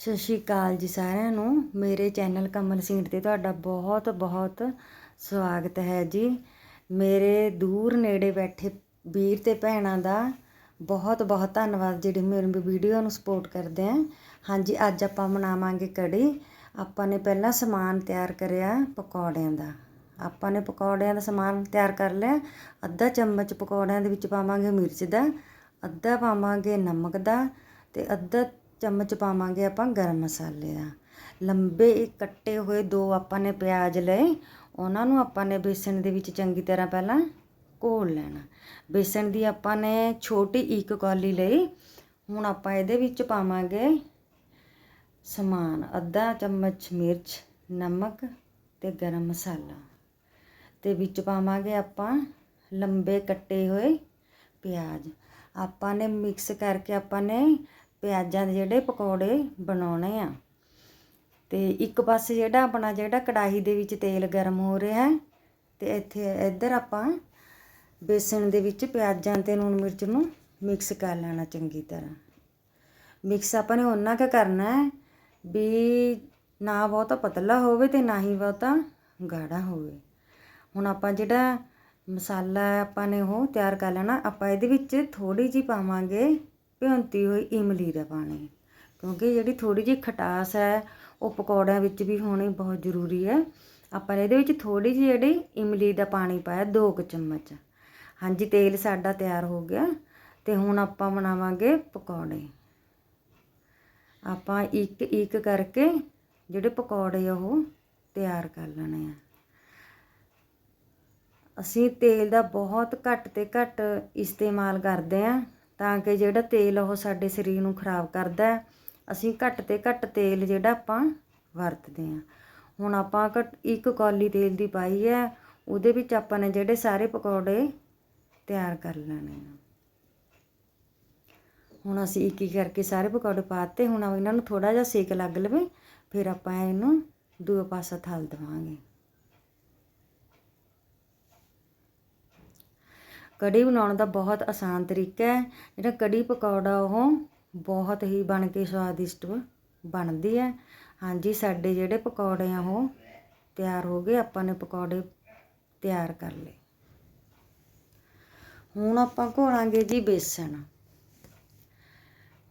ਸਤਿ ਸ਼੍ਰੀ ਅਕਾਲ ਜੀ ਸਾਰਿਆਂ ਨੂੰ। ਮੇਰੇ ਚੈਨਲ ਕਮਲ ਸੀਟ ਤੇ ਤੁਹਾਡਾ ਬਹੁਤ ਬਹੁਤ ਸਵਾਗਤ ਹੈ ਜੀ। ਮੇਰੇ ਦੂਰ ਨੇੜੇ ਬੈਠੇ ਵੀਰ ਤੇ ਭੈਣਾਂ ਦਾ ਬਹੁਤ ਬਹੁਤ ਧੰਨਵਾਦ ਜਿਹੜੇ ਮੇਰੀ ਵੀਡੀਓ ਨੂੰ ਸਪੋਰਟ ਕਰਦੇ ਆ। ਹਾਂਜੀ, ਅੱਜ ਆਪਾਂ ਬਣਾਵਾਂਗੇ ਕੜੀ। ਆਪਾਂ ਨੇ ਪਹਿਲਾਂ ਸਮਾਨ ਤਿਆਰ ਕਰਿਆ ਪਕੌੜਿਆਂ ਦਾ। ਆਪਾਂ ਨੇ ਪਕੌੜਿਆਂ ਦਾ ਸਮਾਨ ਤਿਆਰ ਕਰ ਲਿਆ। ਅੱਧਾ ਚਮਚ ਪਕੌੜਿਆਂ ਦੇ ਵਿੱਚ ਪਾਵਾਂਗੇ ਮਿਰਚ ਦਾ, ਅੱਧਾ ਪਾਵਾਂਗੇ ਨਮਕ ਦਾ ਤੇ ਅੱਧਾ ਚਮਚ ਪਾਵਾਂਗੇ ਆਪਾਂ ਗਰਮ ਮਸਾਲੇ ਦਾ। ਲੰਬੇ ਕੱਟੇ ਹੋਏ ਦੋ ਆਪਾਂ ਨੇ ਪਿਆਜ਼ ਲਏ, ਉਹਨਾਂ ਨੂੰ ਆਪਾਂ ਨੇ ਬੇਸਣ ਦੇ ਵਿੱਚ ਚੰਗੀ ਤਰ੍ਹਾਂ ਪਹਿਲਾਂ ਘੋਲ ਲੈਣਾ। ਬੇਸਣ ਦੀ ਆਪਾਂ ਨੇ ਛੋਟੀ ਇੱਕ ਕੌਲੀ ਲਈ, ਹੁਣ ਆਪਾਂ ਇਹਦੇ ਵਿੱਚ ਪਾਵਾਂਗੇ ਸਮਾਨ, ਅੱਧਾ ਚਮਚ ਮਿਰਚ, ਨਮਕ ਤੇ ਗਰਮ ਮਸਾਲਾ। ਤੇ ਵਿੱਚ ਪਾਵਾਂਗੇ ਆਪਾਂ ਲੰਬੇ ਕੱਟੇ ਹੋਏ ਪਿਆਜ਼। ਆਪਾਂ ਨੇ ਮਿਕਸ ਕਰਕੇ ਆਪਾਂ ਨੇ ਪਿਆਜ਼ਾਂ ਦੇ ਜਿਹੜੇ ਪਕੌੜੇ ਬਣਾਉਣੇ ਆ। ਤੇ ਇੱਕ ਪਾਸੇ ਜਿਹੜਾ ਆਪਣਾ ਜਿਹੜਾ ਕੜਾਹੀ ਦੇ ਵਿੱਚ ਤੇਲ ਗਰਮ ਹੋ ਰਿਹਾ ਹੈ, ਤੇ ਇੱਥੇ ਇੱਧਰ ਆਪਾਂ ਬੇਸਣ ਦੇ ਵਿੱਚ ਪਿਆਜ਼ਾਂ ਤੇ ਲੂਣ ਮਿਰਚ ਨੂੰ ਮਿਕਸ ਕਰ ਲੈਣਾ ਚੰਗੀ ਤਰ੍ਹਾਂ। ਮਿਕਸ ਆਪਾਂ ਨੇ ਉਹਨਾਂ ਕੁ ਕਰਨਾ ਹੈ ਵੀ ਨਾ ਬਹੁਤਾ ਪਤਲਾ ਹੋਵੇ ਤੇ ਨਾ ਹੀ ਬਹੁਤਾ ਗਾੜਾ ਹੋਵੇ। ਹੁਣ ਆਪਾਂ ਜਿਹੜਾ ਮਸਾਲਾ ਆਪਾਂ ਨੇ ਉਹ ਤਿਆਰ ਕਰ ਲੈਣਾ, ਆਪਾਂ ਇਹਦੇ ਵਿੱਚ ਥੋੜੀ ਜੀ ਪਾਵਾਂਗੇ ਭਿਉਂਤੀ ਹੋਈ ਇਮਲੀ ਦਾ ਪਾਣੀ। ਕਿਉਂਕਿ ਜਿਹੜੀ ਥੋੜੀ ਜਿਹੀ ਖਟਾਸ ਹੈ, ਉਹ ਪਕੌੜਿਆਂ ਵਿੱਚ ਵੀ ਹੋਣੀ ਬਹੁਤ ਜ਼ਰੂਰੀ ਹੈ। ਆਪਾਂ ਇਹਦੇ ਵਿੱਚ ਥੋੜੀ ਜਿਹੀ ਜਿਹੜੀ ਇਮਲੀ ਦਾ ਪਾਣੀ ਪਾਇਆ 2 ਕੁ ਚਮਚ। ਹਾਂਜੀ, ਤੇਲ ਸਾਡਾ ਤਿਆਰ ਹੋ ਗਿਆ ਤੇ ਹੁਣ ਆਪਾਂ ਬਣਾਵਾਂਗੇ ਪਕੌੜੇ। ਆਪਾਂ ਇੱਕ ਇੱਕ ਕਰਕੇ ਜਿਹੜੇ ਪਕੌੜੇ ਉਹ ਤਿਆਰ ਕਰ ਲੈਣੇ ਆ। ਅਸੀਂ ਤੇਲ ਦਾ ਬਹੁਤ ਘੱਟ ਤੇ ਘੱਟ ਇਸਤੇਮਾਲ ਕਰਦੇ ਆ। ਤਾਂ ਕਿ ਜਿਹੜਾ ਤੇਲ ਉਹ ਸਾਡੇ ਸਰੀਰ ਨੂੰ ਖਰਾਬ ਕਰਦਾ ਅਸੀਂ ਘੱਟ ਤੇ ਘੱਟ ਤੇਲ ਜਿਹੜਾ ਆਪਾਂ ਵਰਤਦੇ ਹਾਂ। ਹੁਣ ਆਪਾਂ ਘੱਟ ਇੱਕ ਕੌਲੀ ਤੇਲ ਦੀ ਪਾਈ ਹੈ, ਉਹਦੇ ਵਿੱਚ ਆਪਾਂ ਨੇ ਜਿਹੜੇ ਸਾਰੇ ਪਕੌੜੇ ਤਿਆਰ ਕਰ ਲੈਣੇ ਆ। ਹੁਣ ਅਸੀਂ ਇੱਕ ਇੱਕ ਕਰਕੇ ਸਾਰੇ ਪਕੌੜੇ ਪਾਤੇ ਹੁਣ ਇਹਨਾਂ ਨੂੰ ਥੋੜਾ ਜਿਹਾ ਸੇਕ ਲੱਗ ਲਵੇ, ਫਿਰ ਆਪਾਂ ਇਹਨੂੰ ਦੂਏ ਪਾਸਾ ਥਲ ਦੇਵਾਂਗੇ। ਕੜੀ ਬਣਾਉਣ ਦਾ ਬਹੁਤ ਆਸਾਨ ਤਰੀਕਾ ਹੈ। ਜਿਹੜਾ ਕੜੀ ਪਕੌੜਾ ਉਹ ਬਹੁਤ ਹੀ ਬਣ ਕੇ ਸਵਾਦਿਸ਼ਟ ਬਣਦੀ ਹੈ। ਹਾਂਜੀ, ਸਾਡੇ ਜਿਹੜੇ ਪਕੌੜੇ ਆ ਉਹ ਤਿਆਰ ਹੋ ਗਏ। ਆਪਾਂ ਨੇ ਪਕੌੜੇ ਤਿਆਰ ਕਰ ਲਏ। ਹੁਣ ਆਪਾਂ ਘੋਲਾਂਗੇ ਜੀ ਬੇਸਣ।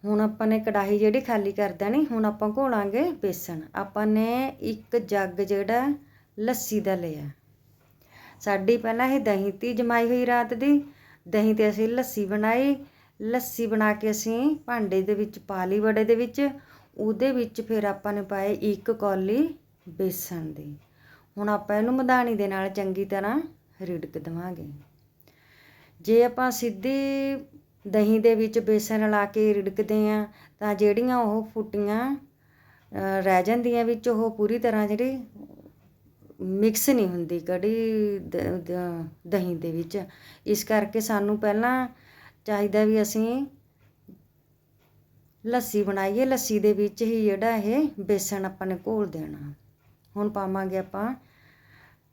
ਹੁਣ ਆਪਾਂ ਨੇ ਕੜਾਹੀ ਜਿਹੜੀ ਖਾਲੀ ਕਰ ਦੇਣੀ, ਹੁਣ ਆਪਾਂ ਘੋਲਾਂਗੇ ਬੇਸਣ। ਆਪਾਂ ਨੇ ਇੱਕ ਜੱਗ ਜਿਹੜਾ ਲੱਸੀ ਦਾ ਲਿਆ। ਸਾਡੀ ਪਹਿਲਾਂ ਇਹ ਦਹੀਂ ਤੀ ਜਮਾਈ ਹੋਈ ਰਾਤ ਦੀ। ਦਹੀਂ ਤੇ ਅਸੀਂ ਲੱਸੀ ਬਣਾਈ। ਲੱਸੀ ਬਣਾ ਕੇ ਅਸੀਂ ਭਾਂਡੇ ਦੇ ਵਿੱਚ ਪਾ ਲਈ ਵੜੇ ਦੇ ਵਿੱਚ। ਉਹਦੇ ਵਿੱਚ ਫਿਰ ਆਪਾਂ ਨੇ ਪਾਏ ਇੱਕ ਕੌਲੀ ਬੇਸਣ ਦੀ। ਹੁਣ ਆਪਾਂ ਇਹਨੂੰ ਮਧਾਣੀ ਦੇ ਨਾਲ ਚੰਗੀ ਤਰ੍ਹਾਂ ਰਿੜਕ ਦਵਾਂਗੇ। ਜੇ ਆਪਾਂ ਸਿੱਧੀ ਦਹੀਂ ਦੇ ਵਿੱਚ ਬੇਸਣ ਲਾ ਕੇ ਰਿੜਕਦੇ ਆ ਤਾਂ ਜਿਹੜੀਆਂ ਉਹ ਫੁੱਟੀਆਂ ਰਹਿ ਜਾਂਦੀਆਂ ਵਿੱਚ, ਉਹ ਪੂਰੀ ਤਰ੍ਹਾਂ ਜਿਹੜੀ ਮਿਕਸ ਨਹੀਂ ਹੁੰਦੀ ਕੜੀ ਦਹੀਂ ਦੇ ਵਿੱਚ। ਇਸ ਕਰਕੇ ਸਾਨੂੰ ਪਹਿਲਾਂ ਚਾਹੀਦਾ ਵੀ ਅਸੀਂ ਲੱਸੀ ਬਣਾਈਏ। ਲੱਸੀ ਦੇ ਵਿੱਚ ਹੀ ਜਿਹੜਾ ਇਹ ਬੇਸਣ ਆਪਾਂ ਨੇ ਘੋਲ ਦੇਣਾ। ਹੁਣ ਪਾਵਾਂਗੇ ਆਪਾਂ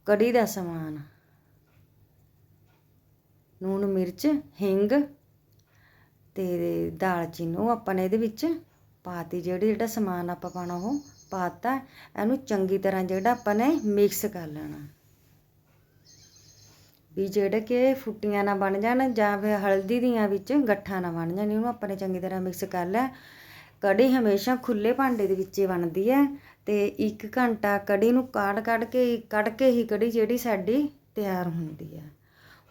ਕੜੀ ਦਾ ਸਮਾਨ। ਨੂਣ ਮਿਰਚ, ਹਿੰਗ ਤੇ ਦਾਲਚੀਨੀ ਉਹ ਆਪਾਂ ਨੇ ਇਹਦੇ ਵਿੱਚ ਪਾਤੀ। ਜਿਹੜੀ ਜਿਹੜਾ ਸਮਾਨ ਆਪਾਂ ਪਾਣਾ ਉਹ ਪਾਤਾ, ਇਹਨੂੰ ਚੰਗੀ ਤਰ੍ਹਾਂ ਜਿਹੜਾ ਆਪਾਂ ਨੇ ਮਿਕਸ ਕਰ ਲੈਣਾ। ਵੀ ਜਿਹੜੇ ਕਿ ਫੁੱਟੀਆਂ ਨਾ ਬਣ ਜਾਣ ਜਾਂ ਫਿਰ ਹਲਦੀ ਦੀਆਂ ਵਿੱਚ ਗੱਠਾਂ ਨਾ ਬਣ ਜਾਣ, ਇਹਨੂੰ ਆਪਾਂ ਨੇ ਚੰਗੀ ਤਰ੍ਹਾਂ ਮਿਕਸ ਕਰ ਲਿਆ। ਕੜੀ ਹਮੇਸ਼ਾ ਖੁੱਲੇ ਭਾਂਡੇ ਦੇ ਵਿੱਚ ਹੀ ਬਣਦੀ ਹੈ ਤੇ 1 ਘੰਟਾ ਕੜੀ ਨੂੰ ਕਾੜ ਕੱਢ ਕੇ ਕੱਢ ਕੇ ਹੀ ਕੜੀ ਜਿਹੜੀ ਸਾਡੀ ਤਿਆਰ ਹੁੰਦੀ ਹੈ।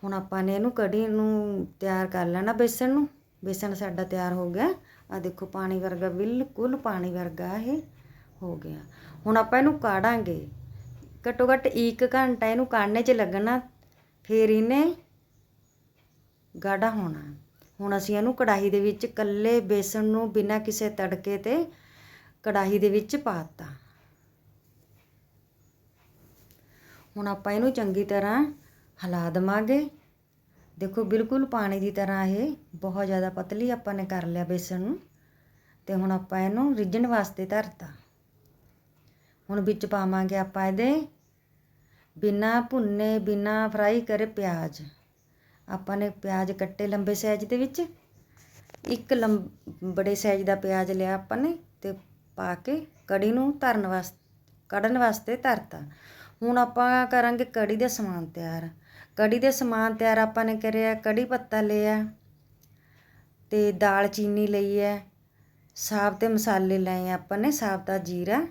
ਹੁਣ ਆਪਾਂ ਨੇ ਇਹਨੂੰ ਕੜੀ ਨੂੰ ਤਿਆਰ ਕਰ ਲੈਣਾ ਬੇਸਣ ਨੂੰ। ਬੇਸਣ ਸਾਡਾ ਤਿਆਰ ਹੋ ਗਿਆ। ਆ ਦੇਖੋ ਪਾਣੀ ਵਰਗਾ, ਬਿਲਕੁਲ ਪਾਣੀ ਵਰਗਾ ਇਹ। ਹੋ ਗਿਆ। ਹੁਣ ਆਪਾਂ ਇਹਨੂੰ ਕਾੜਾਂਗੇ। ਘੱਟੋ ਘੱਟ 1 ਘੰਟਾ ਇਹਨੂੰ ਕਾੜਨੇ 'ਚ ਲੱਗਣਾ, ਫਿਰ ਇਹਨੇ ਗਾੜਾ ਹੋਣਾ। ਹੁਣ ਅਸੀਂ ਇਹਨੂੰ ਕੜਾਹੀ ਦੇ ਵਿੱਚ ਕੱਲੇ ਬੇਸਣ ਨੂੰ ਬਿਨਾਂ ਕਿਸੇ ਤੜਕੇ ਤੇ ਕੜਾਹੀ ਦੇ ਵਿੱਚ ਪਾਤਾ ਹੁਣ ਆਪਾਂ ਇਹਨੂੰ ਚੰਗੀ ਤਰ੍ਹਾਂ ਹਿਲਾ ਦਵਾਂਗੇ। ਦੇਖੋ, ਬਿਲਕੁਲ ਪਾਣੀ ਦੀ ਤਰ੍ਹਾਂ ਇਹ ਬਹੁਤ ਜ਼ਿਆਦਾ ਪਤਲੀ ਆਪਾਂ ਨੇ ਕਰ ਲਿਆ ਬੇਸਣ ਨੂੰ। ਤੇ ਹੁਣ ਆਪਾਂ ਇਹਨੂੰ ਰਿੱਝਣ ਵਾਸਤੇ ਧਰਤਾ। ਹੁਣ ਵਿੱਚ ਪਾਵਾਂਗੇ ਆਪਾਂ ਇਹਦੇ। ਬਿਨਾ ਭੁੰਨੇ, ਬਿਨਾ ਫਰਾਈ ਕਰੇ ਪਿਆਜ਼। ਆਪਾਂ ਨੇ ਪਿਆਜ਼ ਕੱਟੇ ਲੰਬੇ ਸਾਈਜ਼ ਦੇ ਵਿੱਚ। ਇੱਕ ਲੰਬ, ਬੜੇ ਸਾਈਜ਼ ਦਾ ਪਿਆਜ਼ ਲਿਆ ਆਪਾਂ ਨੇ ਤੇ ਪਾ ਕੇ ਕੜੀ ਨੂੰ ਧਰਨ ਵਾਸਤੇ ਕੜਨ ਵਾਸਤੇ ਧਰਤਾ। ਹੁਣ ਆਪਾਂ ਕਰਾਂਗੇ ਕੜੀ ਦਾ ਸਮਾਨ ਤਿਆਰ। ਕੜੀ ਦੇ ਸਮਾਨ ਤਿਆਰ ਆਪਾਂ ਨੇ ਕਰਿਆ, ਕੜੀ ਪੱਤਾ ਲਿਆ ਤੇ ਦਾਲ ਚੀਨੀ ਲਈ ਹੈ। ਸਾਬਤੇ ਮਸਾਲੇ ਲਏ ਆਪਾਂ ਨੇ ਸਾਬਤਾ ਜੀਰਾ।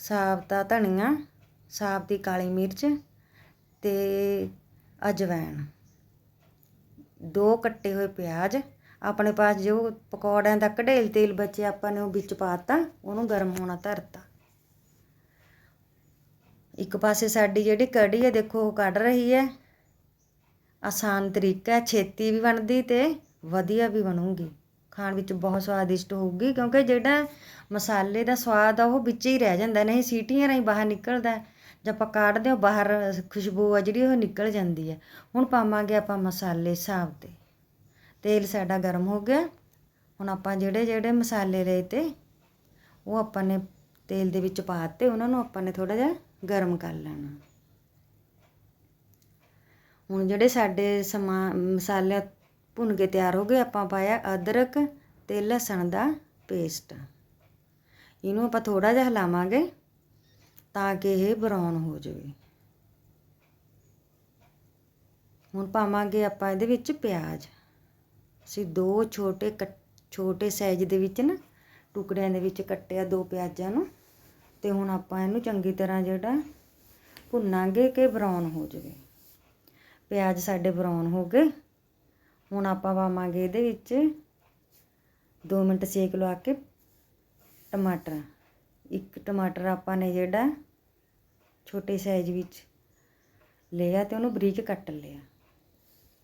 ਸਾਬਤਾ ਧਨੀਆ ਸਾਬਤੀ ਕਾਲੀ ਮਿਰਚ ਤੇ ਅਜਵਾਇਣ ਦੋ ਕੱਟੇ ਹੋਏ ਪਿਆਜ਼, ਆਪਣੇ ਪਾਸ ਜੋ ਪਕੌੜਿਆਂ ਦਾ ਕਢੇਲ ਤੇਲ ਬਚਿਆ ਆਪਾਂ ਨੇ ਉਹ ਵਿੱਚ ਪਾਤਾ ਉਹਨੂੰ ਗਰਮ ਹੋਣਾ ਧਰਤਾ। ਇੱਕ ਪਾਸੇ ਸਾਡੀ ਜਿਹੜੀ ਕੜੀ ਹੈ, ਦੇਖੋ ਉਹ ਕੱਢ ਰਹੀ ਹੈ। ਆਸਾਨ ਤਰੀਕਾ ਛੇਤੀ ਵੀ ਬਣਦੀ ਤੇ ਵਧੀਆ ਵੀ ਬਣੂਗੀ। ਖਾਣ ਵਿੱਚ ਬਹੁਤ ਸਵਾਦਿਸ਼ਟ ਹੋਊਗੀ, ਕਿਉਂਕਿ ਜਿਹੜਾ ਮਸਾਲੇ ਦਾ ਸਵਾਦ ਆ, ਉਹ ਵਿੱਚ ਹੀ ਰਹਿ ਜਾਂਦਾ, ਨਹੀਂ ਸੀਟੀਆਂ ਰਾਹੀਂ ਬਾਹਰ ਨਿਕਲਦਾ, ਜਾਂ ਆਪਾਂ ਕੱਢਦੇ ਹਾਂ, ਬਾਹਰ ਖੁਸ਼ਬੂ ਆ ਜਿਹੜੀ, ਉਹ ਨਿਕਲ ਜਾਂਦੀ ਹੈ ਹੁਣ ਪਾਵਾਂਗੇ ਆਪਾਂ ਮਸਾਲੇ ਹਿਸਾਬ ਤੇ। ਤੇਲ ਸਾਡਾ ਗਰਮ ਹੋ ਗਿਆ। ਹੁਣ ਆਪਾਂ ਜਿਹੜੇ ਜਿਹੜੇ ਮਸਾਲੇ ਲਏ ਤੇ, ਉਹ ਆਪਾਂ ਨੇ ਤੇਲ ਦੇ ਵਿੱਚ ਪਾ ਦਿੱਤੇ, ਉਹਨਾਂ ਨੂੰ ਆਪਾਂ ਨੇ ਥੋੜਾ ਜਿਹਾ ਗਰਮ ਕਰ ਲੈਣਾ। ਹੁਣ ਜਿਹੜੇ ਸਾਡੇ ਸਮਾ ਮਸਾਲੇ ਭੁੰਨ ਕੇ ਤਿਆਰ ਹੋ ਗਏ। ਆਪਾਂ ਪਾਇਆ ਅਦਰਕ ਤੇ ਲਸਣ ਦਾ ਪੇਸਟ। ਇਹਨੂੰ ਆਪਾਂ ਥੋੜਾ ਜਿਹਾ ਹਿਲਾਵਾਂਗੇ ਤਾਂ ਕਿ ਇਹ ਬਰਾਊਨ ਹੋ ਜਾਵੇ। ਹੁਣ ਪਾਵਾਂਗੇ ਆਪਾਂ ਇਹਦੇ ਵਿੱਚ ਪਿਆਜ਼। ਅਸੀਂ ਦੋ ਛੋਟੇ ਕੱਟ, ਛੋਟੇ ਸਾਈਜ਼ ਦੇ ਵਿੱਚ ਨਾ ਟੁਕੜਿਆਂ ਦੇ ਵਿੱਚ ਕੱਟਿਆ ਦੋ ਪਿਆਜ਼ਾਂ ਨੂੰ ਤੇ ਹੁਣ ਆਪਾਂ ਇਹਨੂੰ ਚੰਗੀ ਤਰ੍ਹਾਂ ਜਿਹੜਾ ਭੁੰਨਾਂਗੇ ਕਿ ਬਰਾਊਨ ਹੋ ਜਾਵੇ। ਪਿਆਜ਼ ਸਾਡੇ ਬਰਾਊਨ ਹੋ ਗਏ। ਹੁਣ ਆਪਾਂ ਪਾਵਾਂਗੇ ਇਹਦੇ ਵਿੱਚ 2 ਮਿੰਟ ਸੇਕ ਲਵਾ ਕੇ ਟਮਾਟਰ। ਇੱਕ ਟਮਾਟਰ ਆਪਾਂ ਨੇ ਜਿਹੜਾ ਛੋਟੇ ਸਾਈਜ਼ ਵਿੱਚ ਲਿਆ ਤੇ ਉਹਨੂੰ ਬਰੀਕ ਕੱਟ ਲਿਆ।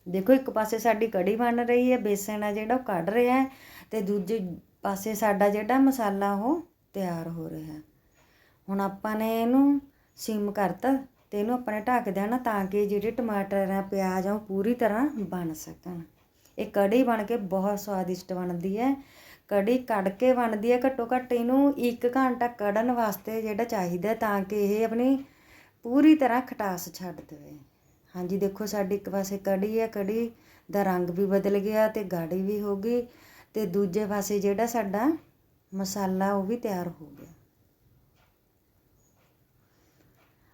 ਦੇਖੋ ਇੱਕ ਪਾਸੇ ਸਾਡੀ ਕੜੀ ਬਣ ਰਹੀ ਹੈ, ਬੇਸਣ ਆ ਜਿਹੜਾ ਉਹ ਕੱਢ ਰਿਹਾ ਹੈ ਤੇ ਦੂਜੇ ਪਾਸੇ ਸਾਡਾ ਜਿਹੜਾ ਮਸਾਲਾ ਉਹ ਤਿਆਰ ਹੋ ਰਿਹਾ ਹੈ। ਹੁਣ ਆਪਾਂ ਨੇ ਇਹਨੂੰ ਸਿਮ ਕਰਤਾ ਤੇ ਇਹਨੂੰ ਆਪਣੇ ਢੱਕ ਦੇਣਾ ਤਾਂ ਕਿ ਜਿਹੜੇ ਟਮਾਟਰ ਆ, ਪਿਆਜ਼ ਆ, ਉਹ ਪੂਰੀ ਤਰ੍ਹਾਂ ਬਣ ਸਕਣ। ਇਹ ਕੜੀ ਬਣ ਕੇ ਬਹੁਤ ਸਵਾਦਿਸ਼ਟ ਬਣਦੀ ਹੈ। ਕੜੀ ਕੱਢ ਕੇ ਬਣਦੀ ਹੈ, ਘੱਟੋ ਘੱਟ ਇਹਨੂੰ 1 ਘੰਟਾ ਕੜਨ ਵਾਸਤੇ ਜਿਹੜਾ ਚਾਹੀਦਾ ਤਾਂ ਕਿ ਇਹ ਆਪਣੀ ਪੂਰੀ ਤਰ੍ਹਾਂ ਖਟਾਸ ਛੱਡ ਦੇਵੇ। ਹਾਂਜੀ, ਦੇਖੋ ਸਾਡੀ ਇੱਕ ਪਾਸੇ ਕੜੀ ਹੈ, ਕੜੀ ਦਾ ਰੰਗ ਵੀ ਬਦਲ ਗਿਆ ਤੇ ਗਾੜੀ ਵੀ ਹੋ ਗਈ ਤੇ ਦੂਜੇ ਪਾਸੇ ਜਿਹੜਾ ਸਾਡਾ ਮਸਾਲਾ ਉਹ ਵੀ ਤਿਆਰ ਹੋ ਗਿਆ।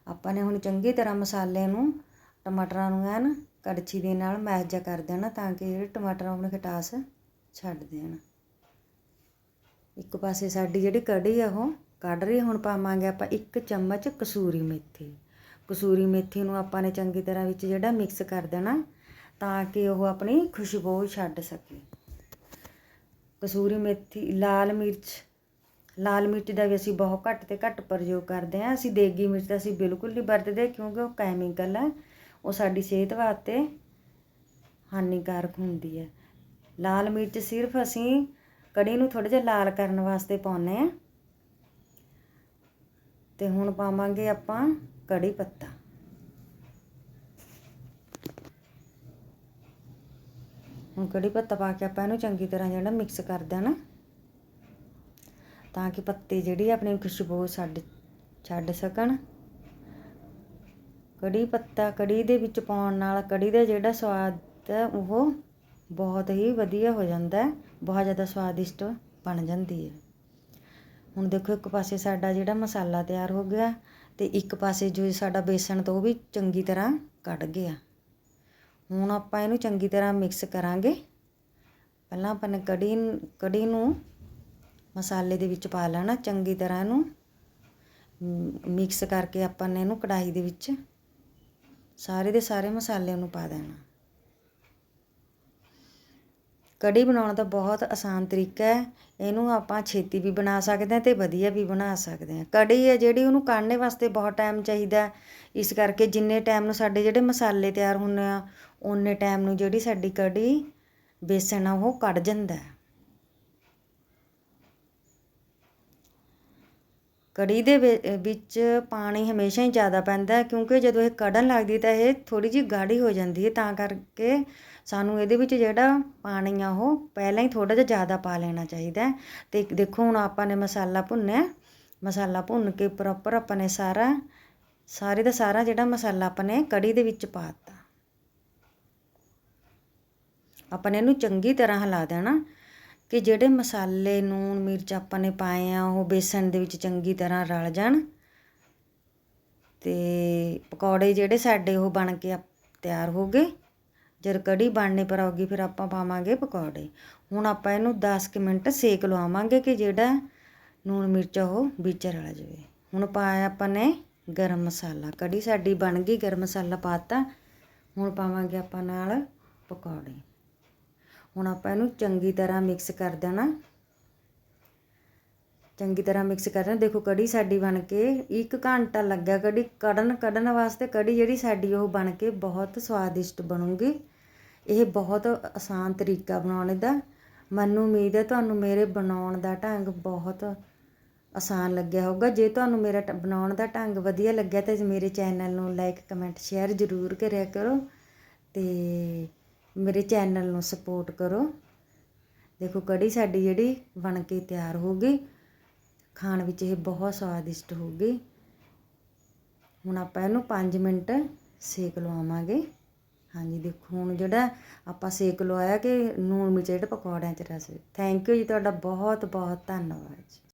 ਆਪਾਂ ਨੇ ਹੁਣ ਚੰਗੀ ਤਰ੍ਹਾਂ ਮਸਾਲੇ ਨੂੰ ਟਮਾਟਰਾਂ ਨੂੰ ਐਨ ਕੜਛੀ ਦੇ ਨਾਲ ਮੈਸ਼ ਕਰ ਦੇਣਾ ਤਾਂ ਕਿ ਜਿਹੜੇ ਟਮਾਟਰ ਆਪਣੀ ਖਟਾਸ ਛੱਡ ਦੇਣ। ਇੱਕ ਪਾਸੇ ਸਾਡੀ ਜਿਹੜੀ ਕੜੀ ਆ ਉਹ ਕੱਢ ਰਹੀ ਹੁਣ ਪਾਵਾਂਗੇ ਆਪਾਂ ਇੱਕ ਚਮਚ ਕਸੂਰੀ ਮੇਥੀ। ਕਸੂਰੀ ਮੇਥੀ ਨੂੰ ਆਪਾਂ ਨੇ ਚੰਗੀ ਤਰ੍ਹਾਂ ਵਿੱਚ ਜਿਹੜਾ ਮਿਕਸ ਕਰ ਦੇਣਾ ਤਾਂ ਕਿ ਉਹ ਆਪਣੀ ਖੁਸ਼ਬੂ ਛੱਡ ਸਕੇ। ਕਸੂਰੀ ਮੇਥੀ, ਲਾਲ ਮਿਰਚ ਲਾਲ ਮਿਰਚ ਦਾ ਵੀ ਅਸੀਂ ਬਹੁਤ ਘੱਟ ਤੇ ਘੱਟ ਪ੍ਰਯੋਗ ਕਰਦੇ ਹਾਂ। ਅਸੀਂ ਦੇਗੀ ਮਿਰਚ ਦਾ ਅਸੀਂ ਬਿਲਕੁਲ ਨਹੀਂ ਵਰਤਦੇ ਕਿਉਂਕਿ ਉਹ ਕੈਮੀਕਲ ਹੈ ਉਹ ਸਾਡੀ ਸਿਹਤ ਵਾਸਤੇ ਹਾਨੀਕਾਰਕ ਹੁੰਦੀ ਹੈ। ਲਾਲ ਮਿਰਚ ਸਿਰਫ ਅਸੀਂ ਕੜੀ ਨੂੰ ਥੋੜਾ ਜਿਹਾ ਲਾਲ ਕਰਨ ਵਾਸਤੇ ਪਾਉਂਦੇ ਆ ਤੇ ਹੁਣ ਪਾਵਾਂਗੇ ਆਪਾਂ ਕੜੀ ਪੱਤਾ। ਹੁਣ ਕੜੀ ਪੱਤਾ ਪਾ ਕੇ ਆਪਾਂ ਇਹਨੂੰ ਚੰਗੀ ਤਰ੍ਹਾਂ ਜਿਹੜਾ ਮਿਕਸ ਕਰ ਦੇਣਾ, ਤਾਂ ਕਿ ਪੱਤੇ ਜਿਹੜੀ ਆਪਣੀ ਖੁਸ਼ਬੂ ਛੱਡ ਛੱਡ ਸਕਣ। ਕੜੀ ਪੱਤਾ ਕੜੀ ਦੇ ਵਿੱਚ ਪਾਉਣ ਨਾਲ ਕੜੀ ਦਾ ਜਿਹੜਾ ਸਵਾਦ ਹੈ, ਉਹ ਬਹੁਤ ਹੀ ਵਧੀਆ ਹੋ ਜਾਂਦਾ ਹੈ, ਬਹੁਤ ਜ਼ਿਆਦਾ ਸਵਾਦਿਸ਼ਟ ਬਣ ਜਾਂਦੀ ਹੈ। ਹੁਣ ਦੇਖੋ ਇੱਕ ਪਾਸੇ ਸਾਡਾ ਜਿਹੜਾ ਮਸਾਲਾ ਤਿਆਰ ਹੋ ਗਿਆ ਤੇ ਇੱਕ ਪਾਸੇ ਜੋ ਸਾਡਾ ਬੇਸਣ ਤੋਂ ਉਹ ਵੀ ਚੰਗੀ ਤਰ੍ਹਾਂ ਕੱਢ ਗਿਆ। ਹੁਣ ਆਪਾਂ ਇਹਨੂੰ ਚੰਗੀ ਤਰ੍ਹਾਂ ਮਿਕਸ ਕਰਾਂਗੇ। ਪਹਿਲਾਂ ਆਪਾਂ ਨੇ ਕੜੀ ਕੜੀ ਨੂੰ ਮਸਾਲੇ ਦੇ ਵਿੱਚ ਪਾ ਲੈਣਾ, ਚੰਗੀ ਤਰ੍ਹਾਂ ਇਹਨੂੰ ਮਿਕਸ ਕਰਕੇ ਆਪਾਂ ਨੇ ਇਹਨੂੰ ਕੜਾਹੀ ਦੇ ਵਿੱਚ ਸਾਰੇ ਦੇ ਸਾਰੇ ਮਸਾਲਿਆਂ ਨੂੰ ਪਾ ਦੇਣਾ। ਕੜੀ ਬਣਾਉਣ ਦਾ ਬਹੁਤ ਆਸਾਨ ਤਰੀਕਾ ਹੈ। ਇਹਨੂੰ ਆਪਾਂ ਛੇਤੀ ਵੀ ਬਣਾ ਸਕਦੇ ਹਾਂ ਤੇ ਵਧੀਆ ਵੀ ਬਣਾ ਸਕਦੇ ਹਾਂ। ਕੜੀ ਹੈ ਜਿਹੜੀ ਉਹਨੂੰ ਕਾੜਨੇ ਵਾਸਤੇ ਬਹੁਤ ਟਾਈਮ ਚਾਹੀਦਾ ਇਸ ਕਰਕੇ ਜਿੰਨੇ ਟਾਈਮ ਨੂੰ ਸਾਡੇ ਜਿਹੜੇ ਮਸਾਲੇ ਤਿਆਰ ਹੁੰਦੇ ਆ ਉਨੇ ਟਾਈਮ ਨੂੰ ਜਿਹੜੀ ਸਾਡੀ ਕੜੀ, ਬੇਸਣ ਆ ਉਹ ਕੱਢ ਜਾਂਦਾ ਕੜੀ ਦੇ ਵਿੱਚ ਪਾਣੀ ਹਮੇਸ਼ਾ ਹੀ ਜ਼ਿਆਦਾ ਪੈਂਦਾ ਕਿਉਂਕਿ ਜਦੋਂ ਇਹ ਕੜਨ ਲੱਗਦੀ ਤਾਂ ਇਹ ਥੋੜ੍ਹੀ ਜਿਹੀ ਗਾੜੀ ਹੋ ਜਾਂਦੀ ਹੈ, ਤਾਂ ਕਰਕੇ ਸਾਨੂੰ ਇਹਦੇ ਵਿੱਚ ਜਿਹੜਾ ਪਾਣੀ ਆ ਉਹ ਪਹਿਲਾਂ ਹੀ ਥੋੜ੍ਹਾ ਜਿਹਾ ਜ਼ਿਆਦਾ ਪਾ ਲੈਣਾ ਚਾਹੀਦਾ ਅਤੇ ਦੇਖੋ, ਹੁਣ ਆਪਾਂ ਨੇ ਮਸਾਲਾ ਭੁੰਨਿਆ ਮਸਾਲਾ ਭੁੰਨ ਕੇ ਪ੍ਰੋਪਰ ਆਪਾਂ ਨੇ ਸਾਰਾ, ਸਾਰੇ ਦਾ ਸਾਰਾ ਜਿਹੜਾ ਮਸਾਲਾ ਆਪਾਂ ਨੇ ਕੜੀ ਦੇ ਵਿੱਚ ਪਾ ਦਿੱਤਾ। ਆਪਾਂ ਨੇ ਇਹਨੂੰ ਚੰਗੀ ਤਰ੍ਹਾਂ ਹਿਲਾ ਦੇਣਾ। ਕਿ ਜਿਹੜੇ ਮਸਾਲੇ, ਨੂਣ, ਮਿਰਚ ਆਪਾਂ ਨੇ ਪਾਏ ਆ, ਉਹ ਬੇਸਣ ਦੇ ਵਿੱਚ ਚੰਗੀ ਤਰ੍ਹਾਂ ਰਲ ਜਾਣ ਤੇ ਪਕੌੜੇ ਜਿਹੜੇ ਸਾਡੇ ਉਹ ਬਣ ਕੇ ਆਪ- ਤਿਆਰ ਹੋ ਗਏ। ਜਦ ਕੜੀ ਬਣਨੇ ਪਰ ਆਉਗੀ ਫਿਰ ਆਪਾਂ ਪਾਵਾਂਗੇ ਪਕੌੜੇ। ਹੁਣ ਆਪਾਂ ਇਹਨੂੰ 10 ਕੁ ਮਿੰਟ ਸੇਕ ਲਵਾਵਾਂਗੇ ਕਿ ਜਿਹੜਾ ਨੂਣ, ਮਿਰਚ ਉਹ ਵਿੱਚ ਰਲ ਜਾਵੇ। ਹੁਣ ਪਾਇਆ ਆਪਾਂ ਨੇ ਗਰਮ ਮਸਾਲਾ। ਕੜੀ ਸਾਡੀ ਬਣ ਗਈ, ਗਰਮ ਮਸਾਲਾ ਪਾਤਾ ਹੁਣ ਪਾਵਾਂਗੇ ਆਪਾਂ ਨਾਲ ਪਕੌੜੇ। ਹੁਣ ਆਪਾਂ ਇਹਨੂੰ ਚੰਗੀ ਤਰ੍ਹਾਂ ਮਿਕਸ ਕਰ ਦੇਣਾ। ਚੰਗੀ ਤਰ੍ਹਾਂ ਮਿਕਸ ਕਰ ਦੇਣਾ। ਦੇਖੋ ਕੜੀ ਸਾਡੀ ਬਣ ਕੇ 1 ਘੰਟਾ ਲੱਗਾ ਕੜੀ ਕੜਨ ਕੱਢਣ ਵਾਸਤੇ ਕੜੀ ਜਿਹੜੀ ਸਾਡੀ ਉਹ ਬਣ ਕੇ ਬਹੁਤ ਸਵਾਦਿਸ਼ਟ ਬਣੂਗੀ। ਇਹ ਬਹੁਤ ਆਸਾਨ ਤਰੀਕਾ ਬਣਾਉਣ ਦਾ। ਮੈਨੂੰ ਉਮੀਦ ਹੈ ਤੁਹਾਨੂੰ ਮੇਰੇ ਬਣਾਉਣ ਦਾ ਢੰਗ ਬਹੁਤ ਆਸਾਨ ਲੱਗਿਆ ਹੋਊਗਾ। ਜੇ ਤੁਹਾਨੂੰ ਮੇਰਾ ਟ- ਬਣਾਉਣ ਦਾ ਢੰਗ ਵਧੀਆ ਲੱਗਿਆ ਤਾਂ ਮੇਰੇ ਚੈਨਲ ਨੂੰ ਲਾਈਕ ਕਮੈਂਟ ਸ਼ੇਅਰ ਜ਼ਰੂਰ ਕਰਿਆ ਕਰੋ। ਤੇ ਮੇਰੇ ਚੈਨਲ ਨੂੰ ਸਪੋਰਟ ਕਰੋ। ਦੇਖੋ ਕੜੀ ਸਾਡੀ ਜਿਹੜੀ ਬਣ ਕੇ ਤਿਆਰ ਹੋ ਗਈ। ਖਾਣ ਵਿੱਚ ਇਹ ਬਹੁਤ ਸਵਾਦਿਸ਼ਟ ਹੋਊਗੀ ਹੁਣ ਆਪਾਂ ਇਹਨੂੰ 5 ਮਿੰਟ ਸੇਕ ਲਵਾਵਾਂਗੇ। ਹਾਂਜੀ, ਦੇਖੋ ਹੁਣ ਜਿਹੜਾ ਆਪਾਂ ਸੇਕ ਲਵਾਇਆ ਕਿ ਨੂਣ ਮਿਰਚ, ਜਿਹੜੇ ਪਕੌੜਿਆਂ 'ਚ ਰਸ। ਥੈਂਕ ਯੂ ਜੀ, ਤੁਹਾਡਾ ਬਹੁਤ ਬਹੁਤ ਧੰਨਵਾਦ ਜੀ।